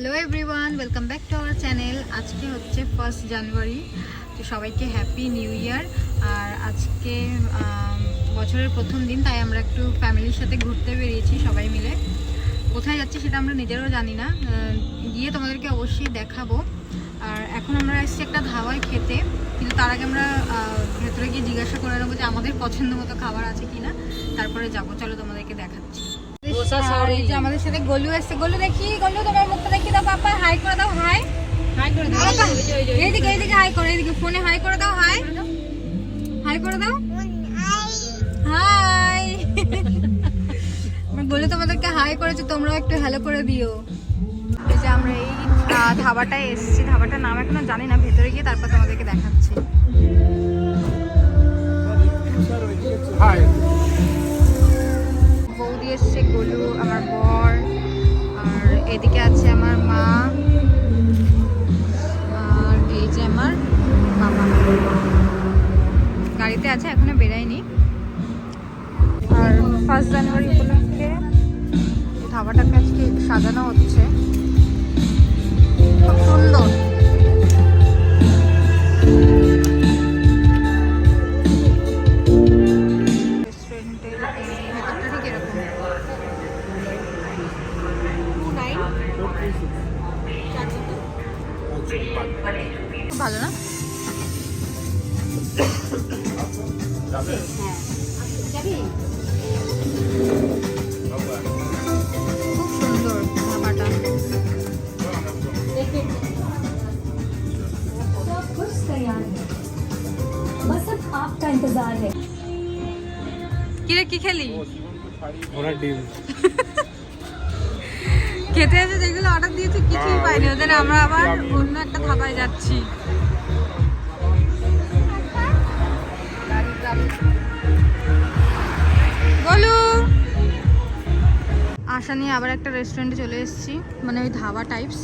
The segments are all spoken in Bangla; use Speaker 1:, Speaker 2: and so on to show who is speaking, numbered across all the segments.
Speaker 1: Hello everyone welcome back to our channel আজকে হচ্ছে ফার্স্ট জানুয়ারি তো সবাইকে হ্যাপি নিউ ইয়ার আর আজকে বছরের প্রথম দিন, তাই আমরা একটু ফ্যামিলির সাথে ঘুরতে বেরিয়েছি সবাই মিলে। কোথায় যাচ্ছি সেটা আমরা নিজেরও জানি না। গিয়ে তোমাদেরকে অবশ্যই দেখাবো। আর এখন আমরা এসেছি একটা ধাওয়ায় খেতে, কিন্তু তার আগে আমরা ভেতরে গিয়ে জিজ্ঞাসা করে নেব যে আমাদের পছন্দ মতো খাবার আছে কি না তারপরে যাব। চলো তোমাদেরকে দেখাচ্ছি। আমাদের সাথে গলু এসছে। গলু দেখি গলু তোমার মুখটা দেখি দাও পাপা হাই করে দাও হাই। হাই করে দাও। এইদিকে এইদিকে হাই করে এইদিকে ফোনে হাই করে দাও হাই। হাই করে দাও। হাই। গলু তোমাদেরকে হাই করেছে তোমরাও একটু হ্যালো করে দিও। এই যে আমরা এই ধাবাটায় এসেছি। ধাবাটার নাম এখনও জানি না ভেতরে গিয়ে তারপর তোমাদেরকে দেখাচ্ছি।
Speaker 2: হাই
Speaker 1: এসছে গলু, আমার বর, আর এদিকে আছে আমার মা, আর এই যে আমার বাবা। গাড়িতে আছে, এখনও বেরায়নি। আর ফার্স্ট জানুয়ারি উপলক্ষে ধাবাটাকে আজকে সাজানো হচ্ছে। খুব সুন্দর। কিরে কি খেলি? খেতে এসে যেগুলো অর্ডার দিয়েছে কিছুই পাইনি। ওদের আমরা আবার অন্য একটা ধাবায় যাচ্ছি। বলু। আশা নিয়ে আবার একটা রেস্টুরেন্টে চলে এসেছি। মানে ওই ধাবা টাইপস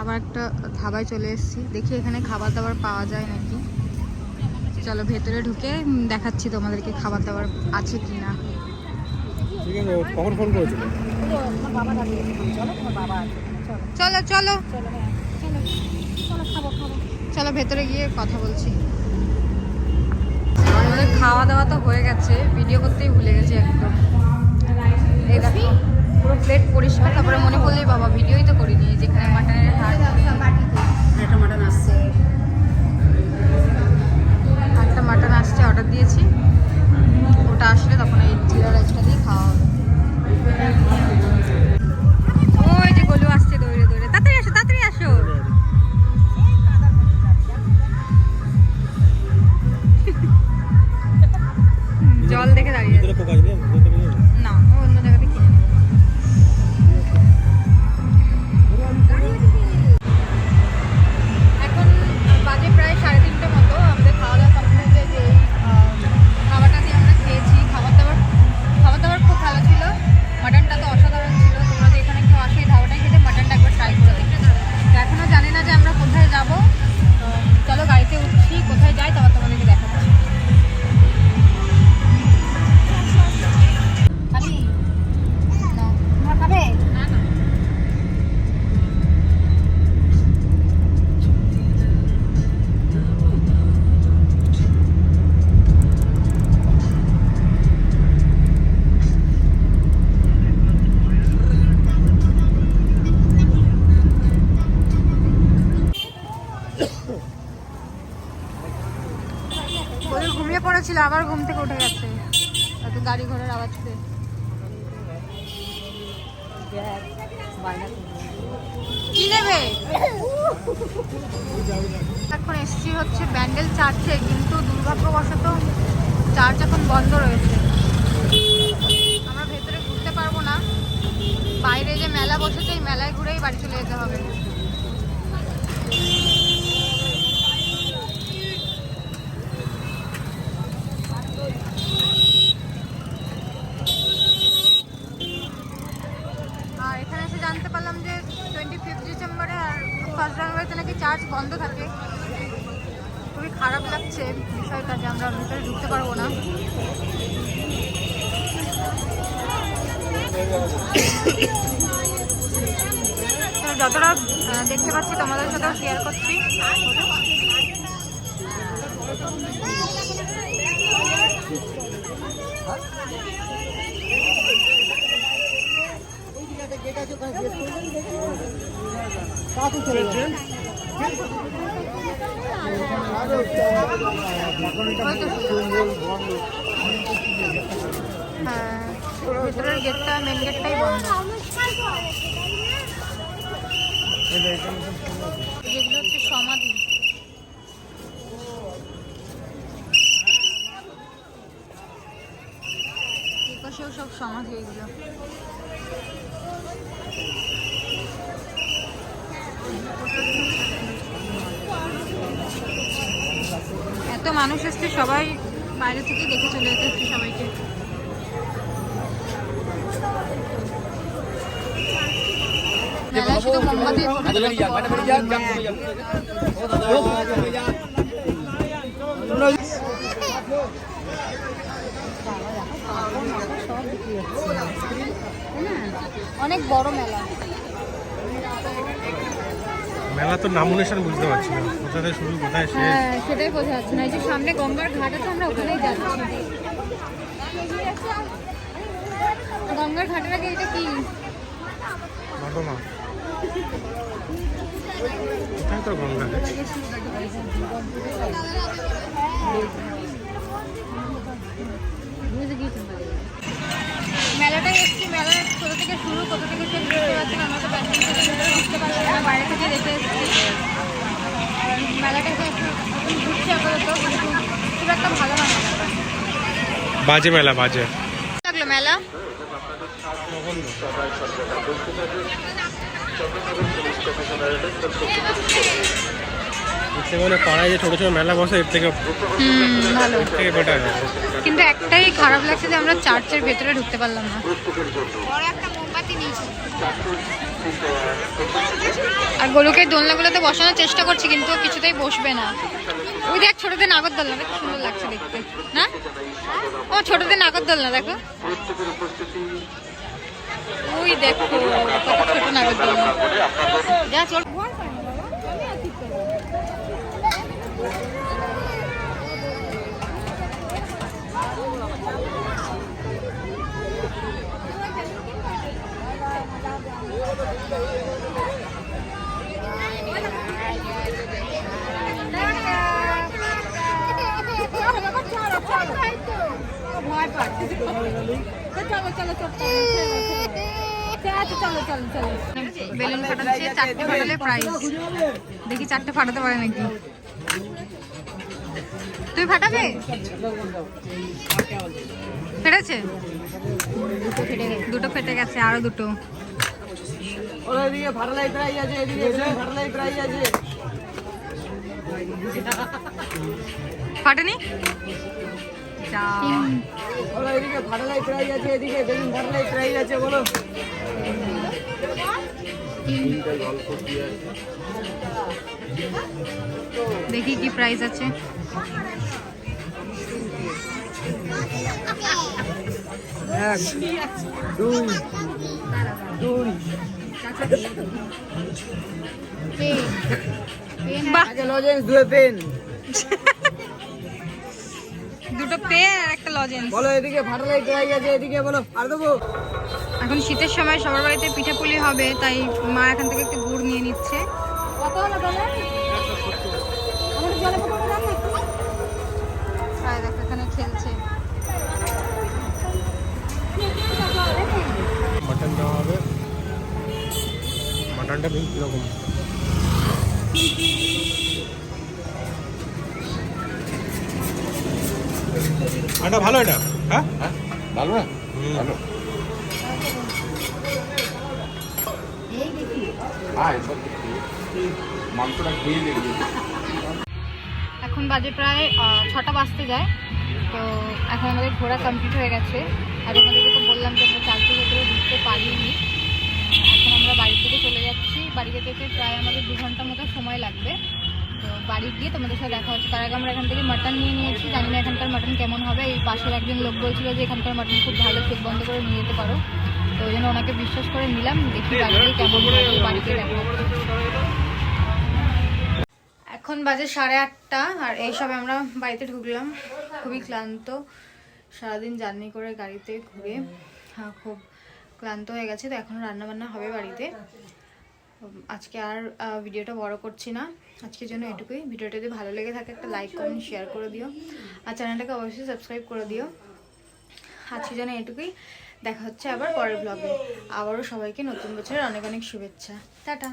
Speaker 1: আবার একটা ধাবায় চলে এসেছি। দেখি এখানে খাবার দাবার পাওয়া যায় নাকি। চলো ভেতরে ঢুকে দেখাচ্ছি তোমাদেরকে খাবার দাবার আছে কি না
Speaker 2: ঠিক কখন ফোন করেছিল?
Speaker 1: চলো চলো। চলো ভেতরে গিয়ে কথা বলছি। আমাদের খাওয়া দাওয়া তো ভিডিওই তো করিনি যেখানে মাটনের পড়েছিল আবার ঘুম থেকে উঠে গেছে। একটু গাড়ি ঘোড়ার আওয়াজ কি নেবে? এখন এসছি হচ্ছে ব্যান্ডেল চার্চে, কিন্তু দুর্ভাগ্যবশত চার্চ এখন বন্ধ রয়েছে। আমরা ভেতরে ঘুরতে পারব না। বাইরে যে মেলা বসেছে, এই মেলায় ঘুরেই বাড়ি চলে যেতে হবে আর এখানে এসে জানতে পারলাম যে টোয়েন্টি ফিফথ ডিসেম্বরে আর ফার্স্ট চার্চ বন্ধ থাকে। খুবই খারাপ লাগছে বিষয়টা যে আমরা ভিতরে ঢুকতে পারব না। যতটা দেখতে পাচ্ছি তোমাদের সাথেও শেয়ার করছি। হ্যাঁ ভেতরের গেটটা মেন গেটটাই বন্ধ যেগুলো হচ্ছে সমাধি এপাশেও সব সমাধি এগুলো এত মানুষ এসছে সবাই বাইরে থেকে দেখে চলে যেতে হচ্ছে সবাইকে। শুধু অনেক বড় মেলা।
Speaker 2: মেলা তো নামুনেশন বুঝতে পারছি না। কোথা থেকে শুরু কোথায় শেষ?
Speaker 1: হ্যাঁ সেটাই বোঝা যাচ্ছে না। এই যে সামনে গঙ্গার ঘাট আছে আমরা ওখানেই যাচ্ছি। গঙ্গার ঘাটের আগে এটা কি?
Speaker 2: ঘটনা। কোথায় তো গঙ্গা
Speaker 1: মেলাটাই এসছি মেলা কোথা থেকে শুরু কোথা থেকে শেষ বুঝতে পারছি না আমরা তো না বাইরে থেকে দেখে এসেছি মেলাটাকে একটু এখন আপাতত খুব একটা ভালো না।
Speaker 2: বাজে মেলা বাজে।
Speaker 1: লাগল মেলা?
Speaker 2: মানে পাড়ায় যে ছোটো ছোটো মেলা বসে এর থেকে
Speaker 1: ভালো।
Speaker 2: থেকে বেটার
Speaker 1: কিন্তু একটাই খারাপ লাগছে যে আমরা চার্চের ভেতরে ঢুকতে পারলাম না। আর গোলুকে দোলনাগুলোতে বসানোর চেষ্টা করছি কিন্তু কিছুতেই বসবে না। ওই দেখ ছোটদের নাগরদোলনা, দেখো সুন্দর লাগছে দেখতে। না? ও, ছোটদের নাগরদোলনা, দেখো। ওই দেখো, কত ছোট নাগরদোলনা। যা, চল। বেলুন ফাটাচ্ছে চারটে ফাটালে প্রাইজ দেখি চারটে ফাটাতে পারে নাকি? তুই ফাটাবে? ফেটেছে? দুটো ফেটে গেছে আরও দুটো। ফাটেনি?
Speaker 3: এদিকে ভাড়ালাই প্রাইজ আছে এদিকে ভাড়ালাই প্রাইজ আছে বলো।
Speaker 1: দেখি কি প্রাইস আছে।
Speaker 3: এক দুই দুই।
Speaker 1: বাহ।
Speaker 3: লজেন্স দুয়ে পেন
Speaker 1: দুটো পেন আর একটা লজেন্স
Speaker 3: বলো এদিকে ভাড়ালাই প্রাইজ আছে এদিকে বলো আর দেবো?
Speaker 1: এখন শীতের সময় সবার বাড়িতে পিঠাপুলি হবে তাই মা এখান থেকে একটু গুড় নিয়ে নিচ্ছে। আর দেখো এখানে খেলছে।
Speaker 2: মাটন দেওয়া হবে। মাটনটা কীরকম। এটা ভালো এটা হ্যাঁ?
Speaker 4: ভালো না? ভালো। দেখবি
Speaker 1: এখন বাজে প্রায় ছটা বাজতে যায়। তো এখন আমাদের ঘোরা কমপ্লিট হয়ে গেছে। আর আমাদেরকে তো বললাম যে আমরা চার্চের ভেতরে ঢুকতে পারিনি। এখন আমরা বাড়ি থেকে চলে যাচ্ছি। বাড়ি যেতে যেতে প্রায় আমাদের দু ঘণ্টা মতো সময় লাগবে। তো বাড়ি গিয়ে তোমাদের সাথে দেখা হচ্ছে। তার আগে আমরা এখান থেকে মাটন নিয়ে নিয়েছি। জানি না এখানকার মাটন কেমন হবে। এই পাশের একজন লোক বলছিল যে এখানকার মাটন খুব ভালো চোখ বন্ধ করে নিয়ে যেতে পারো। তো ওই জন্য ওনাকে বিশ্বাস করে নিলাম দেখি বাড়িতে কেমন লাগে বাড়িতে দেখো এখন বাজে সাড়ে আটটা আর এইসব আমরা বাড়িতে ঢুকলাম। খুবই ক্লান্ত। সারাদিন জার্নি করে গাড়িতে ঘুরে হ্যাঁ, খুব ক্লান্ত হয়ে গেছে। তো এখন রান্না বান্না হবে বাড়িতে। আজকে আর ভিডিওটা বড় করছি না। আজকের জন্য এটুকুই। ভিডিওটা যদি ভালো লেগে থাকে, একটা লাইক কমেন্ট শেয়ার করে দিও। আর চ্যানেলটাকে অবশ্যই সাবস্ক্রাইব করে দিও। আজকের জন্য এটুকুই। দেখা হচ্ছে আবার পরের ব্লগে আবারও সবাইকে নতুন বছরের অনেক অনেক শুভেচ্ছা। টাটা।